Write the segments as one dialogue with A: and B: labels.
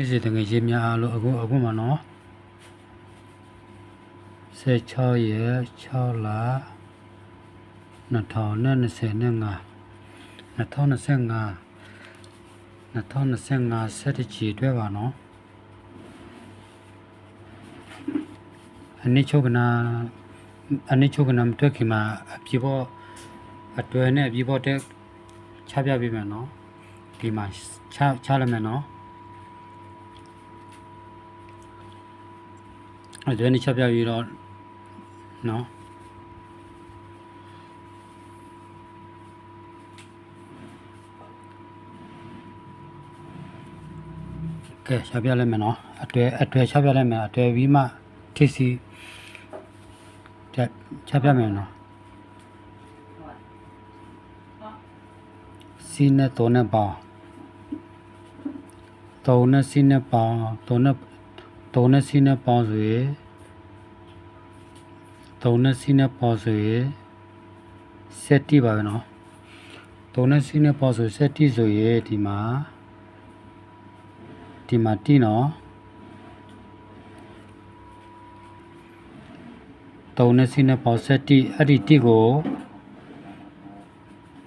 A: မိစေတငယ်ချင်းများအားလို့အခုအခုမှနော်16ရက်6လ2025 2025 2025စက်တချီအတွက်ပါနော်အနည်းချုပ်ကနာအနည်းချုပ်ကနာမတွေ့ခင်မှာအပြေပေါ်အတွဲနဲ့အပြေပေါ်တက်ချပြပေးမယ်နော်ဒီမှာချချလိုက်မယ်နော် အတွဲနဲ့ချပြပြီးတော့နော်ကဲချပြလိုက်မယ်နော်အတွဲအတွဲချပြလိုက်မယ်အတွဲပြီးမှထိစီတက်ချပြမယ်နော်စီနဲ့တော့နဲ့ပေါင်းတုံးနဲ့စီနဲ့ပေါင်းတုံးနဲ့ တုံးနဲ့စီနဲ့ပေါင်းဆိုရင်တုံးနဲ့စီနဲ့ပေါင်းဆိုရင်စက်တိပါပဲနော်တုံးနဲ့စီနဲ့ပေါင်းဆိုစက်တိဆိုရင်ဒီမှာဒီမှာတိနော်တုံးနဲ့စီနဲ့ပေါင်းစက်တိအဲ့ဒီတိကို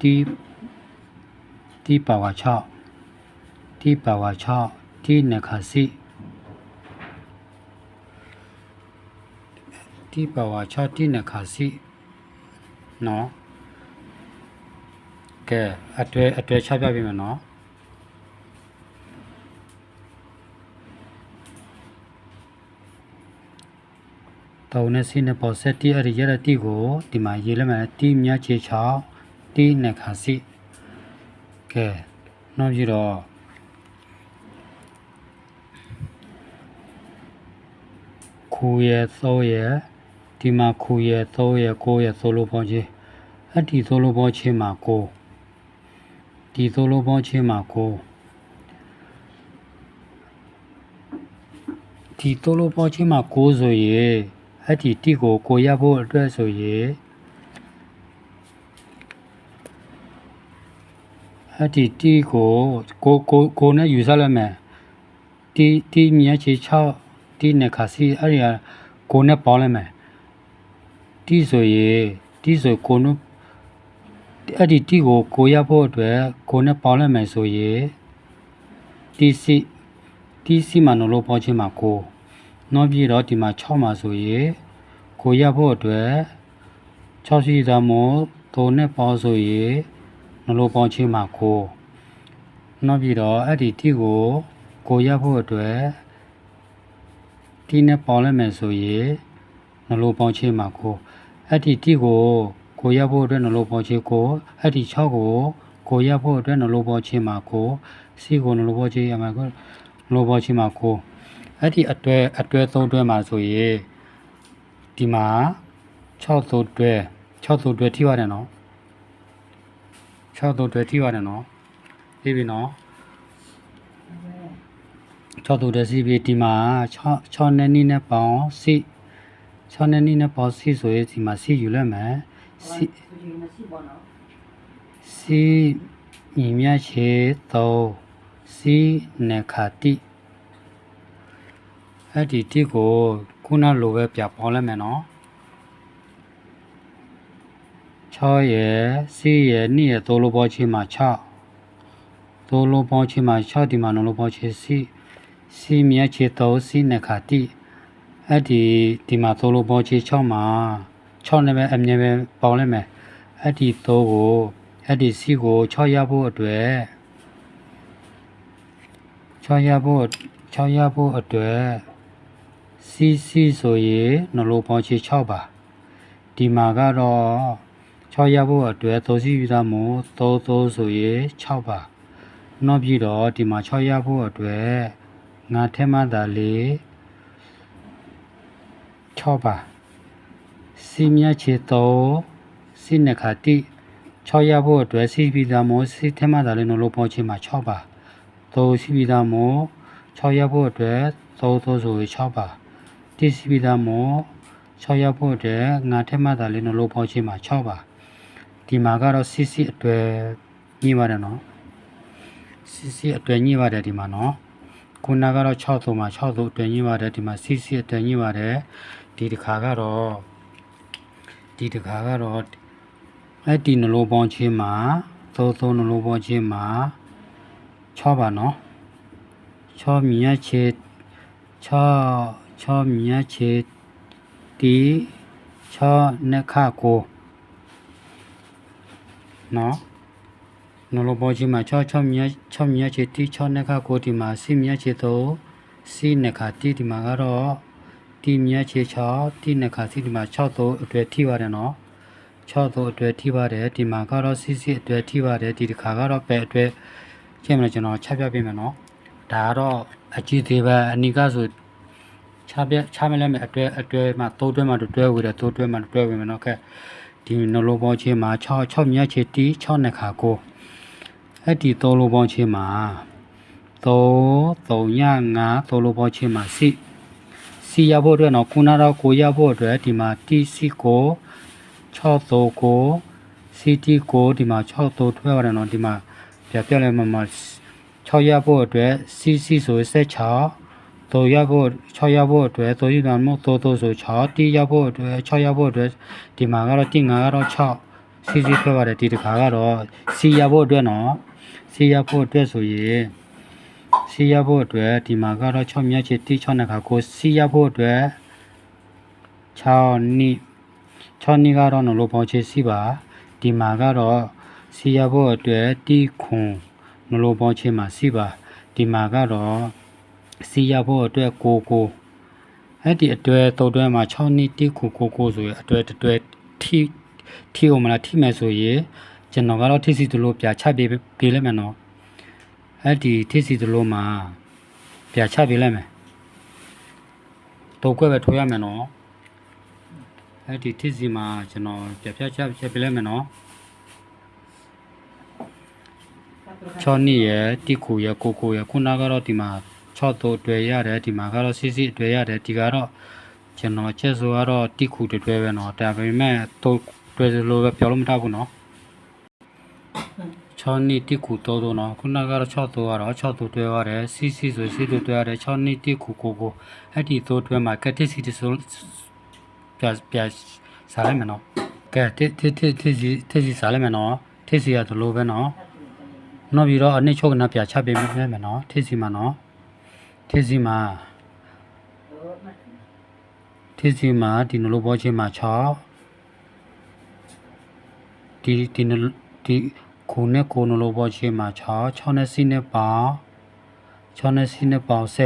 A: တိတိပါဝါ6တိပါဝါ6တိနခါစီ တိပါဝါ6တိနခါစီနော်ကဲအတွဲအတွဲချပြပေးမယ်နော်တောင်းနဲ့စင်းနဲ့ပေါ်ဆက်တီအဲ့ဒီရတဲ့တီကိုဒီမှာရေးလိုက်မယ်တီမြတ်ချေ6တီနခါစီကဲနောက်ပြီးတော့ခူရဲ့သိုးရဲ့ ဒီမှာခူရဲ့သိုးရဲ့ကိုရဲ့သိုးလို့ပေါ့ချင်းအဲ့ဒီသိုးလို့ပေါ့ချင်းမှာကိုဒီသိုးလို့ပေါ့ချင်းမှာကိုဒီသိုးလို့ပေါ့ချင်းမှာကိုဆိုရင်အဲ့ဒီတိကိုကိုရဖို့အတွက်ဆိုရင်အဲ့ဒီတီကိုကိုကိုကိုနဲ့ယူဆလိုက်မယ်တီတီမြတ်ချေ6တီနဲ့ခါစီအဲ့ဒီကကိုနဲ့ပေါင်းလိုက်မယ် တီဆိုရင်တီဆိုကိုနုအဲ့ဒီတီကိုကိုရဖို့အတွက်ကိုနဲ့ပေါင်းလိုက်မယ်ဆိုရင်တီစီတီစီမှာနော်လို့ပေါင်းချင်းမှာကိုနောက်ပြီးတော့ဒီမှာ6မှာဆိုရင်ကိုရဖို့အတွက်6ရှိသမို့ကိုနဲ့ပေါင်းဆိုရင်နလို့ပေါင်းချင်းမှာကိုနောက်ပြီးတော့အဲ့ဒီတီကိုကိုရဖို့အတွက်တီနဲ့ပေါင်းလိုက်မယ်ဆိုရင်နလို့ပေါင်းချင်းမှာကို အဲ့ဒီတီကိုကိုရဖို့အတွက်နလို့ပေါင်းချင်းကိုအဲ့ဒီ6ကိုကိုရဖို့အတွက်နလို့ပေါင်းချင်းမှာကိုစီကိုနလို့ပေါင်းချင်းရမှာကိုနလို့ပေါင်းချင်းမှာကိုအဲ့ဒီအတွဲအတွဲသုံးတွဲမှာဆိုရင်ဒီမှာ6သုံးတွဲ6သုံးတွဲထိပါတယ်နော်6တို့တွေထိပါတယ်နော်ပြီးပြီနော်6တို့တွေစီပြီးဒီမှာ6 6နဲ့နီးနဲ့ပေါင်း စီ6နဲ့နီးနဲ့ပေါင်းစီဆိုရင်ဒီမှာစီယူလိုက်မယ်စီ
B: သူဒီမရှိဘောနော်
A: စီညီမြတ်ချေ3စီနခတိအဲ့ဒီတိကိုခုနလိုပဲပြပေါင်းလိုက်မယ်နော်6ရဲ့စီရဲ့2ရဲ့3လိုပေါင်းချင်းမှာ6 3လိုပေါင်းချင်းမှာ6ဒီမှာ9လိုပေါင်းချင်းစီစီမြတ်ချေ3စီနခတိ အဲ့ဒီဒီမှာ3လိုပေါင်းချင်း6မှာ6နဲ့ပဲအမြဲပဲပေါင်းလိုက်မယ်အဲ့ဒီ3ကိုအဲ့ဒီစီကို6ရဖို့အတွက်6ရဖို့6ရဖို့အတွက်စီစီဆိုရင်နှလိုပေါင်းချေ6ပါဒီမှာကတော့6ရဖို့အတွက်3စီယူသားမို့3 3ဆိုရင်6ပါနောက်ပြီးတော့ဒီမှာ6ရဖို့အတွက်ငါထဲမှသာလေ 6ပါစီမြတ်ချေ3စီနခတိ6ရဖို့အတွက်စီပြီးသားမို့စီထဲမှသာလေနှလိုပေါင်းချေမှာ6ပါ3စီပြီးသားမို့6ရဖို့အတွက်3 3ဆိုရင်6ပါတိစီပြီးသားမို့6ရဖို့အတွက်ငါထဲမှသာလေနှလိုပေါင်းချေမှာ6ပါဒီမှာကတော့စီစီအတွက်ညှိပါတယ်နော်စီစီအတွက်ညှိပါတယ်ဒီမှာနော်ခုနကတော့6သုံးမှာ6သုံးအတွင်းကြီးပါတယ်ဒီမှာစီစီအတွင်းကြီးပါတယ် ဒီတစ်ခါကတော့ဒီတစ်ခါကတော့အဲ့ဒီနှလုံးပေါင်းချင်းမှာသုံးသုံးနှလုံးပေါင်းချင်းမှာ6ပါနော်6မြတ်ချေ6 6မြတ်ချေတီ6နှစ်ခကိုနော်နှလုံးပေါင်းချင်းမှာ6 6မြတ်6မြတ်ချေတီ6နှစ်ခကိုဒီမှာ10မြတ်ချေတော့စီနှစ်ခတီဒီမှာကတော့ တီမြတ်ချေ6တီနှစ်ခစီဒီမှာ6တော့အတွေ့ထိပါတယ်နော်6တော့အတွေ့ထိပါတယ်ဒီမှာကတော့စီစီအတွေ့ထိပါတယ်ဒီတစ်ခါကတော့ပဲအတွေ့ချိန်မလို့ကျွန်တော်ချက်ပြပေးမယ်နော်ဒါကတော့အကြည့်သေးပဲအနိကဆိုချပြချမလဲမဲ့အတွဲအတွဲမှာတိုးတွဲမှာတွဲဝေတယ်တိုးတွဲမှာတွဲဝေမယ်နော်ခက်ဒီနှလုံးပေါင်းချင်းမှာ6 6မြတ်ချီတီ6နှစ်ခါကိုအဲ့ဒီသုံးလုံးပေါင်းချင်းမှာ3 3ည5သုံးလုံးပေါင်းချင်းမှာစီ စီရဖို့အတွက်နော်ခုနတော့ကိုရဖို့အတွက်ဒီမှာတီစီကို6 3ကိုစီတီကိုဒီမှာ6 3ထွဲရတယ်နော်ဒီမှာပြပြလဲမှာ6ရဖို့အတွက်စီစီဆို16 3ရဖို့6ရဖို့အတွက်3ရတာမဟုတ်3 3ဆို6တီရဖို့အတွက်6ရဖို့အတွက်ဒီမှာကတော့တိ5ကတော့6စီစီထွက်ပါတယ်ဒီတစ်ခါကတော့စီရဖို့အတွက်နော်စီရဖို့အတွက်ဆိုရင် စီရဖို့အတွက်ဒီမှာကတော့6မြတ်ချီတိ6နှစ်ခါကိုစီရဖို့အတွက်6နိ6နိကတော့နော်လို့ပေါင်းချေစီပါဒီမှာကတော့စီရဖို့အတွက်တိခွန်နော်လို့ပေါင်းချေမှာစီပါဒီမှာကတော့စီရဖို့အတွက်ကိုကိုအဲ့ဒီအတွဲတုတ်တွဲမှာ6နှစ်တိခုကိုကိုဆိုရအတွဲတွဲထိထိအောင်မလားထိမယ်ဆိုရင်ကျွန်တော်ကတော့ထိစီတလို့ပြချပေးပေးလိုက်မယ်နော် အဲ့ဒီထိစီတလို့မှာပြချပေးလိုက်မယ်တုတ်ကွက်ပဲထိုးရမယ်နော်အဲ့ဒီထိစီမှာကျွန်တော်ပြပြချချက်ပေးလိုက်မယ်နော်6နှစ်ရယ်တိခုရယ်ကိုကိုရယ်ခုနကတော့ဒီမှာ 6တိုတွေ့ရတယ်ဒီမှာကတော့စီစီအတွေ့ရတယ်ဒီကတော့ကျွန်တော်ချက်ဆိုကတော့တိခုတွေ့ပဲเนาะဒါပေမဲ့တိုတွေ့လို့ပဲပြောလို့မတတ်ဘူးเนาะ 6နှစ်တိခုတိုးတော့နော်ခုနကတော့6တိုးကတော့6တိုးတွဲရတယ်စီစီဆိုစီတိုးတွဲရတယ်6နှစ်တိခုကိုကိုအဲ့ဒီတိုးတွဲမှာကက်တစ်စီတဆိုပြပြစားလိုက်မယ်နော်ကဲတစ်တစ်တစ်တစ်စီတစ်စီစားလိုက်မယ်နော်တစ်စီရသလိုပဲနော်နောက်ပြီးတော့အနှစ်ချုပ်ကနပြချပေးမယ်မယ်နော်တစ်စီမှာနော်တစ်စီမှာတစ်စီမှာဒီနလိုဘောချင်းမှာ6ဒီဒီဒီ ခုနဲ့ကိုနလိုဘောချင်းမှာ6 6နဲ့စီနဲ့ပေါင်း6နဲ့စီနဲ့ပေါင်း14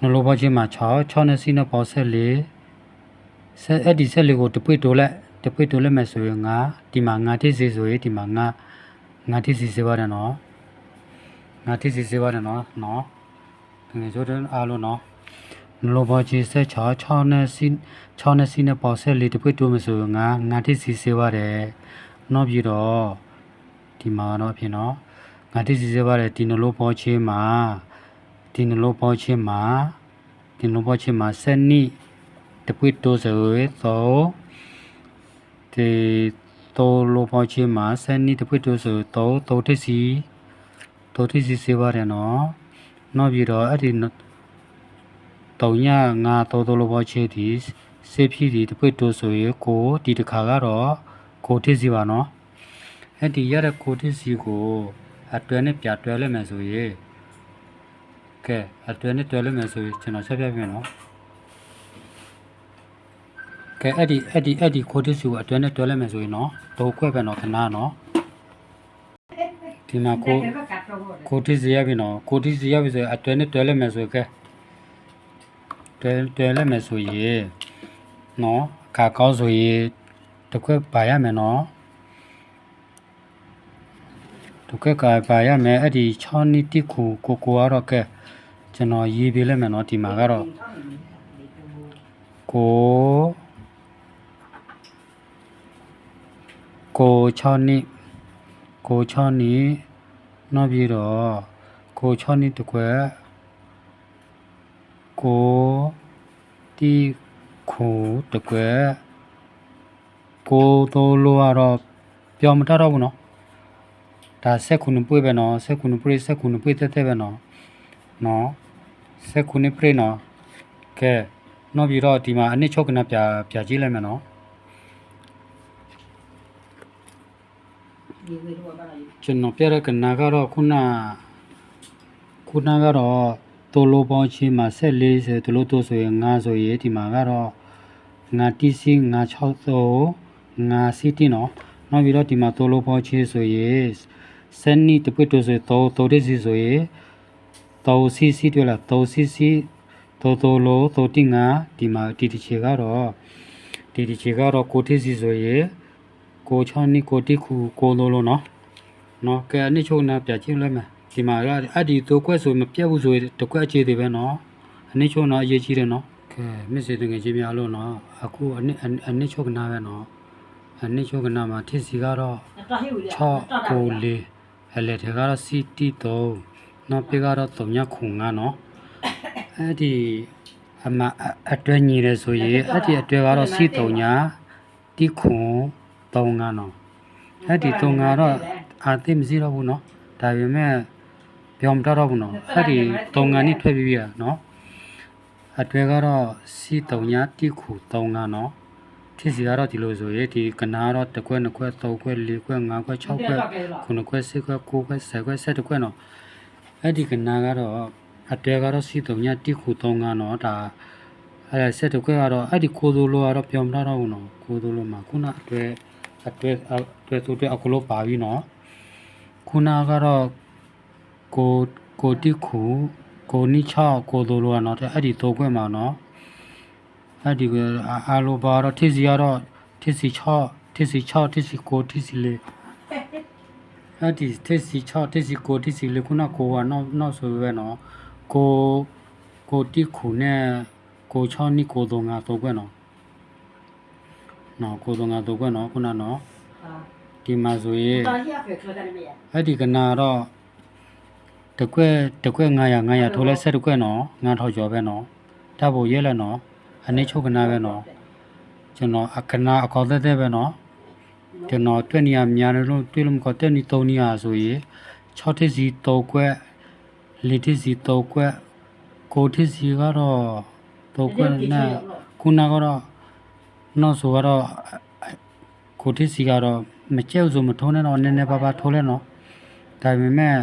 A: နလိုဘောချင်းမှာ6 6နဲ့စီနဲ့ပေါင်း14ဆက်အဲ့ဒီ14ကိုတပွေတိုးလက်တပွေတိုးလက်မယ်ဆိုရင်ငါဒီမှာငါထေစီဆိုရင်ဒီမှာငါငါထေစီစေပါတယ်နော်ငါတိစီစေပါတယ်နော်နော်ငယ်ချိုးတဲ့အားလုံးနော် နလိုဘောကြီးဆက်ချ6နဲ့စီ6နဲ့စီနဲ့ပေါ်ဆက်လေးတစ်ပွေတိုးမဆိုငါငါတိစီစေပါတယ်နော်ပြီးတော့ဒီမှာတော့ဖြစ်နော်ငါတိစီစေပါတယ်ဒီနလိုဘောချင်းမှာဒီနလိုဘောချင်းမှာဒီနလိုဘောချင်းမှာဆက်နိတစ်ပွေတိုးဆိုတော့ဒီတိုးလိုဘောချင်းမှာဆက်နိတစ်ပွေတိုးဆိုတော့တိုးတစ်စီဒေါ်တိစီစေပါတယ်နော်နောက်ပြီးတော့အဲ့ဒီ တုံညငါတော်တော်လိုပေါ်ချေဒီစေဖြီဒီတပိတ်တိုးဆိုရေကိုဒီတစ်ခါကတော့ကိုတိစီပါနော်အဲ့ဒီရတဲ့ကိုတိစီကိုအတွဲနဲ့ပြတွဲလိုက်မယ်ဆိုရေကဲအတွဲနဲ့တွဲလိုက်မယ်ဆိုရင်ကျွန်တော်ဆက်ပြပြမယ်နော်ကဲအဲ့ဒီအဲ့ဒီအဲ့ဒီကိုတိစီကိုအတွဲနဲ့တွဲလိုက်မယ်ဆိုရင်နော်ဒုခွဲပဲနော်ခဏနော်ဒီမှာကိုကိုတိစီရပြီနော်ကိုတိစီရပြီဆိုရင်အတွဲနဲ့တွဲလိုက်မယ်ဆိုရင်ကဲ တွဲတွဲလိုက်မယ်ဆိုရင်နော်ခါကောင်းဆိုရင်တစ်ခွက်ပါရမယ်နော်တစ်ခွက်ကပါရမယ်အဲ့ဒီ6နှစ်တိခုကိုကိုကတော့ကဲကျွန်တော်ရေးပေးလိုက်မယ်နော်ဒီမှာကတော့ကိုကို6နှစ်ကို6နှစ်နောက်ပြီးတော့ကို6နှစ်တကွယ် ကိုတီခိုတကွယ်ကိုတိုလိုကတော့ပြောမထတော့ဘူးနော်ဒါဆက်ခုနပွေပဲနော်ဆက်ခုနပွေဆက်ခုနပွေတက်တက်ပဲနော်နော်ဆက်ခုနပွေနော်ကဲနောက်ပြီးတော့ဒီမှာအနစ်ချုပ်ကနပြပြကြည့်လိုက်မယ်နော်ကျွန်တော်ပြရကနာကတော့ခုနခုနကတော့ တိုလိုပေါင်းချင်းမှာဆက်40တိုလိုတိုဆိုရင်9ဆိုရင်ဒီမှာကတော့ငါတီစီငါ60ငါစီတီနော်နောက်ပြီးတော့ဒီမှာတိုလိုပေါင်းချင်းဆိုရင်စက်နီတပွတ်တိုဆိုတော့တိုဒီစီဆိုရင်တိုစီစီတွေ့လားတိုစီစီတိုတိုလိုတိုတီငါဒီမှာတီတီချေကတော့တီတီချေကတော့ကိုတီစီဆိုရင်ကိုချောင်းနီကိုတီခုကိုလိုလိုနော်နော်ကဲအနည်းချုံနာပြချင်းလိုက်မယ် ဒီမှာရအဒီတော့ကွက်ဆိုမပြတ်ဘူးဆိုရင်တကွက်အခြေသေးပဲနော်အနစ်ချုံတော့အရေးကြီးတယ်နော်ကဲမစ်စေတငယ်ချင်းများလို့နော်အခုအနစ်အနစ်ချုံကနာပဲနော်အနစ်ချုံကနာမှာထစ်စီကတော့6ကိုလေးအလက်ထဲကတော့ CT 3နောက်ပြကတော့3ခု9နော်အဲ့ဒီအမအတွဲညီတယ်ဆိုရင်အဲ့ဒီအတွဲကတော့ C3 ညာတိခွန်3ကနော်အဲ့ဒီ3ကတော့အာသိမရှိတော့ဘူးနော်ဒါပေမဲ့ ပြောမတတ်တော့ဘူးเนาะအဲ့ဒီတုံငါนี่ထွက်ပြီးပြီอ่ะเนาะအတွဲကတော့စီတုံညာတိခုတုံငါเนาะဖြစ်စီကတော့ဒီလိုဆိုရင်ဒီကနာတော့တစ်ခွက်နှစ်ခွက်သုံးခွက်လေးခွက်ငါးခွက်၆ခွက်ခုနှစ်ခွက်ဆယ်ခွက်ကိုးခွက်ဆယ်ခွက်ဆယ်တစ်ခွက်เนาะအဲ့ဒီကနာကတော့အတွဲကတော့စီတုံညာတိခုတုံငါเนาะဒါအဲ့ဆယ်တစ်ခွက်ကတော့အဲ့ဒီကိုသိုလိုကတော့ပြောမတတ်တော့ဘူးเนาะကိုသိုလိုမှာခုနအတွဲ အတွက်အတွက်သူအတွက်အခုလို့ပါပြီနော်ခုနကတော့ ကိုကိုတိခုကိုနိချောကိုတို့လိုကနော်တဲ့အဲ့ဒီသုံးခွင့်မှာနော်အဲ့ဒီကအားလိုပါတော့ထစ်စီကတော့ထစ်စီ6ထစ်စီ6ထစ်စီ9ထစ်စီလေးအဲ့ဒီထစ်စီ6ထစ်စီ9ထစ်စီလေးခုနကိုကနောက်နောက်ဆိုပဲနော်ကိုကိုတိခုနဲ့ကို6နိကိုသုံးငါသုံးခွင့်နော်နော်ကိုသုံးငါသုံးခွင့်နော်ခုနနော်ဒီမှာဆိုရင်
B: တာဟိအဖေခလတယ်မေး
A: အဲ့ဒီကနာတော့ တကွက်တကွက်900 900ထိုးလဲဆက်တကွက်နော်9000ကျော်ပဲနော်တတ်ဖို့ရဲလဲနော်အနည်းချုပ်ကနာပဲနော်ကျွန်တော်အခနာအကောက်သက်သက်ပဲနော်ကျွန်တော်တွေ့နေရများတယ်လို့တွေ့လို့မကောတက်နေ3နေရဆိုရင်6ထစ်စီ3ကွက်4ထစ်စီ3ကွက်9ထစ်စီကတော့3ကွက်နဲ့ခုနကတော့နောက်ဆိုကတော့ကိုထစ်စီကတော့မကြဲဆိုမထုံးနဲ့တော့နည်းနည်းပါးပါးထိုးလဲနော်ဒါပေမဲ့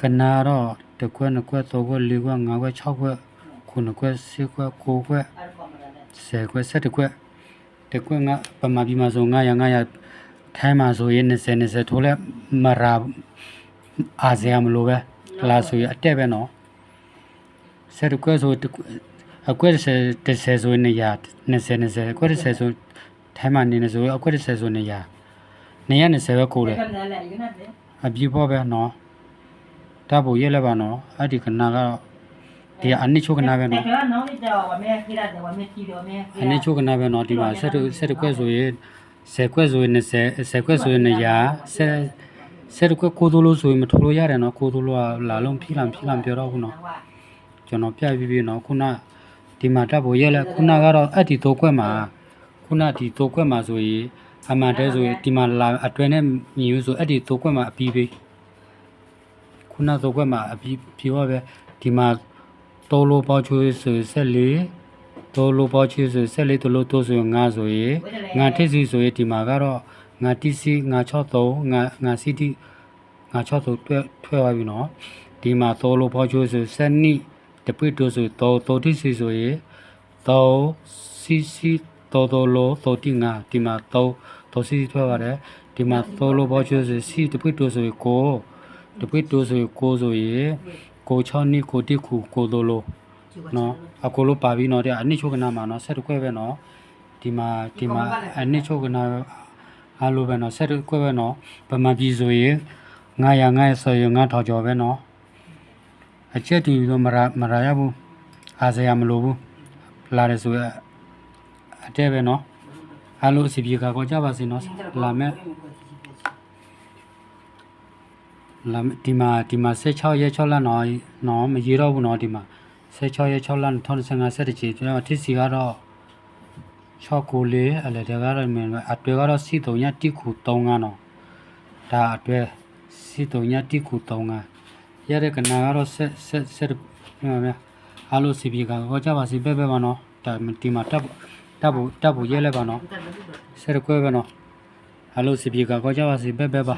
A: ကနာတော့တကွက်နှစ်ကွက်သုံးကွက်လေးကွက်ငါးကွက်၆ကွက်ခုနှစ်ကွက်ဆယ်ကွက်ကိုးကွက်
B: အဲ့ကောမလာတယ်
A: ဆယ်ကွက်၁၁ကွက်တကွက်ငါပမာပြီးမှဆို900 900ထိုင်းမှာဆိုရင်20 20ထိုးလဲမရာအာဇေယမလို့ပဲလာဆိုရင်အတက်ပဲနော်ဆယ်ကွက်ဆိုအကွက်30 30ဆိုရင်နေရ20 20အကွက်30ဆိုထိုင်းမှာနေနေဆိုအကွက်30ဆိုနေရနေရ20ပဲကိုတယ်
B: ခဏလည်းယူနေတယ်
A: အပြည့်ပေါ်ပဲနော် ဓာတ်ပုံရဲ့လက်ပါနော်အဲ့ဒီခဏကတော့ဒီအနစ်ချိုးကနာပဲနော်အနစ်ချိုးကနာပဲနော်ဒီမှာဆက်ဆက်ကွက်ဆိုရင်10ကွက်ဆိုရင်20 10ကွက်ဆိုရင်100 10 10ကွက်ကိုသူလို့ဆိုရင်မထိုးလို့ရတယ်နော်ကိုသူလို့ကလာလုံးဖိလံဖိလံပြောတော့ဘူးနော်ကျွန်တော်ပြပြပြနော်ခုနဒီမှာတပ်ဖို့ရဲ့လက်ခုနကတော့အဲ့ဒီတိုးကွက်မှာခုနဒီတိုးကွက်မှာဆိုရင်အမှန်တည်းဆိုရင်ဒီမှာလာအတွဲနဲ့မြည်လို့ဆိုအဲ့ဒီတိုးကွက်မှာအပြီးပြီး ခုန3ကွက်မှာအပြီးပြေတော့ပဲဒီမှာတိုးလို့ပေါချွေးဆိုဆက်လေးတိုလိုပေါ်ချီဆိုဆက်လေးတိုလိုတိုးဆိုရင်ငါဆိုရင်ငါထစ်စီဆိုရင်ဒီမှာကတော့ငါတီစီငါ63ငါငါစီတီငါ63တွဲထွဲသွားပြီနော်ဒီမှာတိုလိုပေါ်ချီဆိုဆက်နိတပိတိုးဆိုတိုတိုတီစီဆိုရင်တိုစီစီတိုတိုလိုတိုတီငါဒီမှာတိုတိုစီစီထွဲပါတယ်ဒီမှာတိုလိုပေါ်ချီဆိုစီတပိတိုးဆိုရင်ကို တပိတိုးဆိုရင်ကိုဆိုရင်ကို6နိကိုတိခုကိုတိုလိုနော်အကိုလိုပါပြီးတော့တဲ့အနစ်ချုပ်ကနာမှာနော်ဆက်တစ်ခွဲပဲနော်ဒီမှာဒီမှာအနစ်ချုပ်ကနာအားလိုပဲနော်ဆက်တစ်ခွဲပဲနော်ဗမာပြည်ဆိုရင်900 900ဆိုရင်9000ကျော်ပဲနော်အချက်တူတော့မရမရရဘူးအားစရာမလိုဘူးလာတယ်ဆိုရအတဲ့ပဲနော်အားလို့အစီပြေကောကြပါစေနော်လာမဲ့လာမဲ့ ဒီမှာဒီမှာ16ရက်6လနော်နော်မရေတော့ဘူးနော်ဒီမှာ16ရက်6လ2025ဆက်တချီကျွန်တော်ထစ်စီကတော့6ကိုလေးအဲ့လေဒါကတော့မြင်အတွဲကတော့စီ3ညတိခု3ကတော့ဒါအတွက်စီတုံညာတိကူတုံးကရတဲ့ကနာကတော့ဆက်ဆက်ဆက်ပြန်ပါမယ်အားလို့စီပီကဟောကြပါစီပဲပဲပါနော်ဒါဒီမှာတပ်တပ်ဖို့တပ်ဖို့ရဲလဲပါနော်
B: တက်တယ်လို့
A: ဆက်ရကွဲပဲနော်အားလို့စီပီကဟောကြပါစီပဲပဲပါ